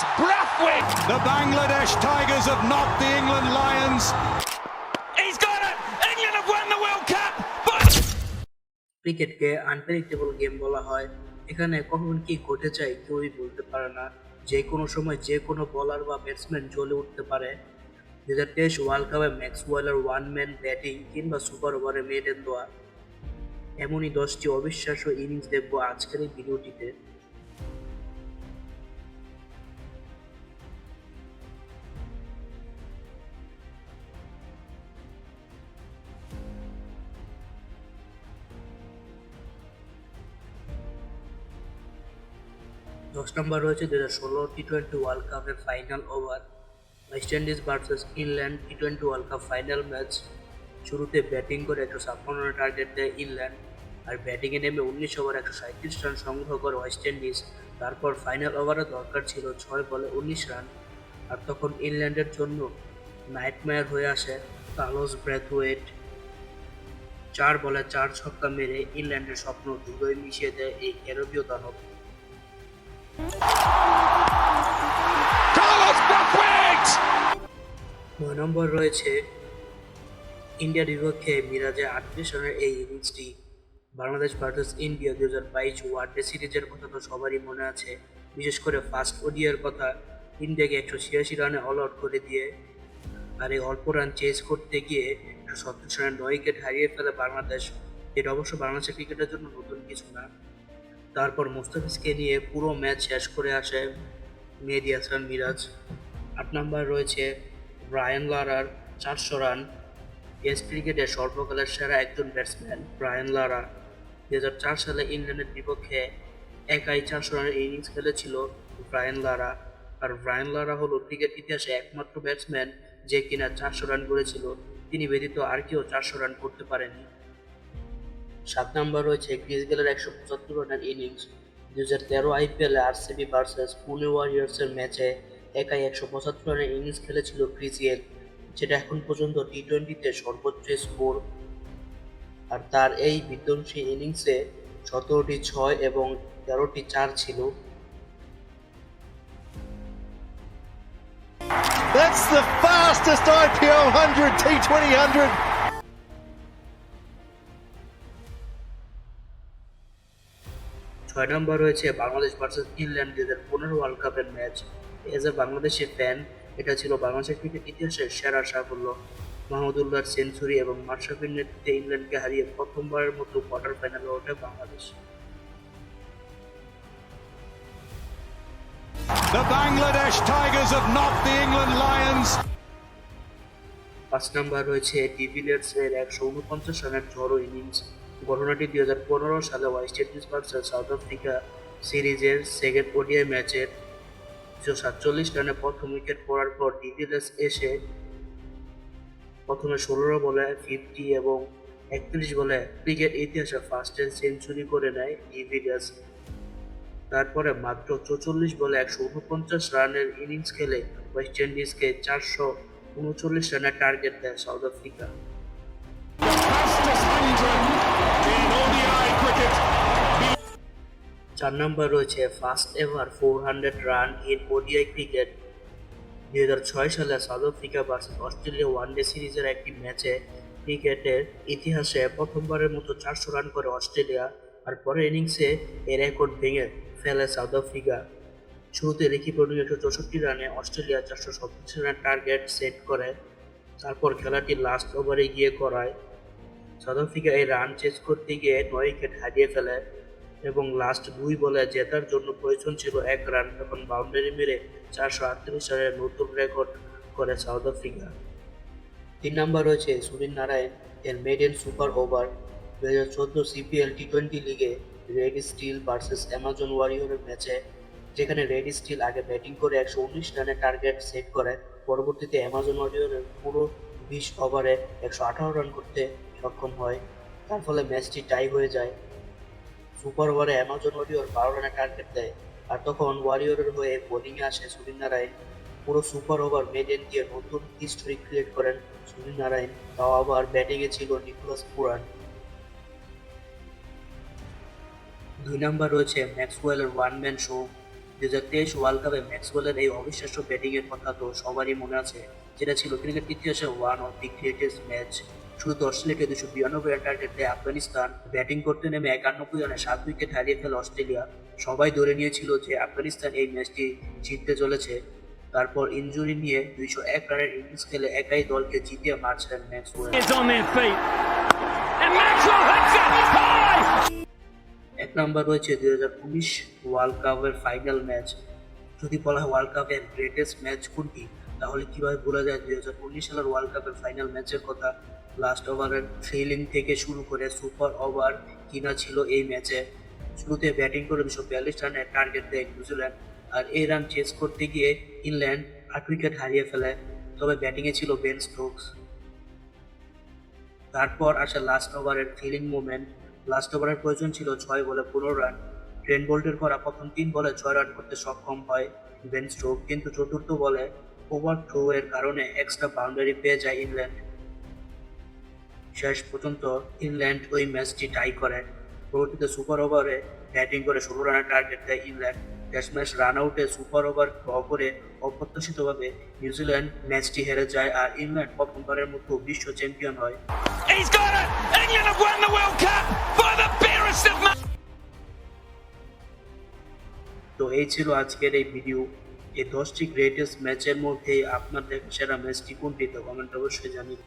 It's Brathwaite. The Bangladesh Tigers have knocked the England Lions He's got it. England have won the World Cup. But ক্রিকেটকে unpredictable game বলা হয় এখানে কখন কি ঘটে যায় কেউই বলতে পারে না যে কোনো সময় যে কোনো বলার বা ব্যাটসম্যান জ্বলে উঠতে পারে দু হাজার তেইশ ওয়ার্ল্ড কাপে ম্যাক্সওয়েলের ওয়ান ম্যান ব্যাটিং কিংবা সুপার ওভারে মেডেন দেওয়া এমনই দশটি অবিশ্বাস্য ইনিংস দেখব আজকের এই ভিডিওটিতে দশ নম্বর রয়েছে দু হাজার ষোলো টি টোয়েন্টি ওয়ার্ল্ড কাপের final over West Indies versus England T twenty World Cup final match শুরুতে ব্যাটিং করে একশো ছাপ্পান্ন টার্গেট দেয় ইংল্যান্ড আর ব্যাটিংয়ে নেমে উনিশ ওভার একশো সাঁত্রিশ রান সংগ্রহ করে ওয়েস্ট ইন্ডিজ তারপর ফাইনাল ওভারে দরকার ছিল ছয় বলে উনিশ রান। আর তখন ইংল্যান্ডের জন্য নাইটমেয়ার হয়ে আসে কালোস ব্রেথওয়েট। চার বলে চার ছক্কা মেরে ইংল্যান্ডের স্বপ্ন দুটোই মিশিয়ে দেয় এই ক্যারবীয় দানব. নয় নম্বর রয়েছে ইন্ডিয়ার বিপক্ষে মিরাজে আটত্রিশ রানের এই ইনিংসটি। বাংলাদেশ ভার্সেস ইন্ডিয়া দু হাজার বাইশ ওয়ানডে সিরিজের কথা তো সবারই মনে আছে। বিশেষ করে ফার্স্ট ওডিয়ার কথা, ইন্ডিয়াকে একশো ছিয়াশি রানে অল আউট করে দিয়ে আর এই অল্প রান চেজ করতে গিয়ে একশো সত্তর রানের নয় উইকেট হারিয়ে ফেলে বাংলাদেশ। এটা অবশ্য বাংলাদেশের ক্রিকেটের জন্য নতুন কিছু না। তারপর মুস্তাফিজকে নিয়ে পুরো ম্যাচ শেষ করে আসে মেহেদি হাসান মিরাজ। আট নম্বর রয়েছে ব্রায়ান লারার চারশো রান। টেস্ট ক্রিকেটে সর্বকালের সেরা একজন ব্যাটসম্যান ব্রায়ান লারা। দু চার সালে ইংল্যান্ডের বিপক্ষে একাই চারশো রানের ইনিংস খেলেছিল ব্রায়ান লারা। আর ব্রায়ান লারা হলো ক্রিকেট ইতিহাসে একমাত্র ব্যাটসম্যান যে কিনা চারশো রান করেছিল। তিনি ব্যতীত আর কেউ চারশো রান করতে পারেনি সাত নম্বর রয়েছে ক্রিস গেলের একশো পঁচাত্তর রানের ইনিংস দু হাজার তেরো আইপিএলে আরসিবি ভার্সেস পুনে ওয়ারিয়ার্সের ম্যাচে একাই একশো পঁচাত্তর রানের ইনিংস খেলেছিল ক্রিস গেল, যেটা এখন পর্যন্ত টি টোয়েন্টিতে সর্বোচ্চ স্কোর আর তার এই বিধ্বংসী ইনিংসে সতেরোটি ছয় এবং তেরোটি চার ছিল That's the fastest IPL 100 T20 100. ছয় নম্বর রয়েছে বাংলাদেশ ভার্সেস ইংল্যান্ড দু হাজার পনেরো ওয়ার্ল্ড কাপের ম্যাচ এজ এ বাংলাদেশের ফ্যান এটা ছিল বাংলাদেশের ক্রিকেট ইতিহাসের সেরা সাফল্য। মাহমুদুল্লাহর সেঞ্চুরি এবং মাশরাফির নেতৃত্বে ইংল্যান্ডকে হারিয়ে প্রথমবারের মতো কোয়ার্টার ফাইনালে ওঠে Bangladesh. The Bangladesh Tigers have knocked the England Lions. পাঁচ নম্বর রয়েছে ডিভিলিয়ার্স এর একশো উনপঞ্চাশ রানের ঝড়ো ইনিংস ঘটনাটি দুই হাজার পনেরো সালে West Indies versus South Africa সিরিজের সেকেন্ড ওডিআই ম্যাচের দুশো সাতচল্লিশ রানে প্রথম উইকেট পড়ার পর ডিভিলিয়ার্স এসে প্রথমে ষোলো বলে ফিফটি এবং একত্রিশ বলে ক্রিকেট ইতিহাসে ফার্স্ট সেঞ্চুরি করে নেয় ডিভিলিয়ার্স। তারপরে মাত্র চৌচল্লিশ বলে একশো উনপঞ্চাশ রানের ইনিংস খেলে ওয়েস্ট ইন্ডিজকে চারশো উনচল্লিশ রানের টার্গেট দেয় সাউথ আফ্রিকা। চার নম্বর রয়েছে first ever four hundred run in ODI cricket দুই হাজার ছয় সালে South Africa versus Australia one day সিরিজের একটি ম্যাচে ক্রিকেটের ইতিহাসে প্রথমবারের মতো চারশো রান করে অস্ট্রেলিয়া আর পরের ইনিংসে এ রেকর্ড ভেঙে ফেলে সাউথ আফ্রিকা শুরুতে রিকি পন্ডিং একশো চৌষট্টি রানে অস্ট্রেলিয়া চারশো সত্তর রানের টার্গেট সেট করে। তারপর খেলাটি লাস্ট ওভারে গিয়ে করায় সাউথ আফ্রিকা এই রান চেস করতে গিয়ে নয় উইকেট হারিয়ে ফেলে। এবং লাস্ট দুই বলে জেতার জন্য প্রয়োজন ছিল এক রান তখন বাউন্ডারি মেরে চারশো আটত্রিশ রানের নতুন রেকর্ড করে সাউথ আফ্রিকা তিন নম্বর রয়েছে সুনীল নারায়ণ, এর মেডেন সুপার ওভার দু হাজার চোদ্দ সিপিএল টি টোয়েন্টি লিগে রেড স্টিল ভার্সেস অ্যামাজন ওয়ারিয়রের ম্যাচে যেখানে রেড স্টিল আগে ব্যাটিং করে একশো উনিশ রানের টার্গেট সেট করে। পরবর্তীতে অ্যামাজন ওয়ারিয়রের পুরো বিশ ওভারে একশো আঠারো রান করতে সক্ষম হয়। তার ফলে ম্যাচটি টাই হয়ে যায়। সুপার ওভারে অ্যামাজন ওয়ারিয়র বারো রানের টার্গেট দেয়। আর তখন ওয়ারিয়রের হয়ে বোলিংয়ে আসে সুনীল নারায়ণ। পুরো সুপার ওভার মেডেন দিয়ে নতুন হিস্টোরি ক্রিয়েট করেন সুনীল নারায়ণ। তাও আবার ব্যাটিংয়ে ছিল নিকোলাস পুরান। দুই নাম্বার রয়েছে ম্যাক্সওয়েলের ওয়ান ম্যান শো দু হাজার তেইশ ওয়ার্ল্ড কাপে ম্যাক্সওয়েলের এই অবিশ্বাস্য ব্যাটিংয়ের কথা তো সবারই মনে আছে, যেটা ছিল ক্রিকেট ইতিহাসে one of the greatest match শুধু দশ অস্ট্রেলিয়াকে দুশো বিরানব্বই রান টার্গেট আফগানিস্তান। ব্যাটিং করতে নেমে একানব্বই রানে সাত উইকেট হারিয়ে ফেলে অস্ট্রেলিয়া। সবাই ধরে নিয়েছিল যে আফগানিস্তান এই ম্যাচটি জিততে চলেছে। তারপর ইনজুরি নিয়ে দুইশো এক রানের ইনিংস খেলে একাই দলকে জিতিয়ে ম্যাক্সওয়েল। High. এক নম্বর রয়েছে দুই হাজার উনিশ ওয়ার্ল্ড কাপের ফাইনাল ম্যাচ যদি বলা হয় ওয়ার্ল্ড কাপের গ্রেটেস্ট ম্যাচ কোনটি? তাহলে কীভাবে বলা যায় দুই হাজার উনিশ সালের ওয়ার্ল্ড কাপের ফাইনাল ম্যাচের কথা? লাস্ট ওভারের ফিল্ডিং থেকে শুরু করে সুপার ওভার কিনা ছিল এই ম্যাচে শুরুতে ব্যাটিং করে দুশো বিয়াল্লিশ রানের টার্গেট দেয় নিউজিল্যান্ড আর এই রান চেস করতে গিয়ে ইংল্যান্ড আট উইকেট হারিয়ে ফেলে। তবে ব্যাটিংয়ে ছিল বেন স্টোকস তারপর আসে লাস্ট ওভারের ফিলিং মুভমেন্ট লাস্ট ওভারের প্রয়োজন ছিল ছয় বলে পনেরো রান ট্রেন বোল্টের করা প্রথম তিন বলে ছয় রান করতে সক্ষম হয় বেন স্টোক কিন্তু চতুর্থ বলে ওভার থ্রো এর কারণে এক্সট্রা বাউন্ডারি পেয়ে যায় ইংল্যান্ড শেষ পর্যন্ত ইংল্যান্ড ওই ম্যাচটি টাই করে। পরবর্তীতে সুপার ওভারে ব্যাটিং করে ষোলো রানের টার্গেট দেয় ইংল্যান্ড টেস্ট ম্যাচ রান আউটে সুপার ওভার ড্র করে অপ্রত্যাশিতভাবে নিউজিল্যান্ড ম্যাচটি হেরে যায় আর ইংল্যান্ড প্রথমবারের মতো বিশ্ব চ্যাম্পিয়ন হয়. তো এই ছিল আজকের এই ভিডিও এই দশটি গ্রেটেস্ট ম্যাচের মধ্যে আপনার সেরা ম্যাচটি কোনটি? তো কমেন্ট অবশ্যই জানিয়ে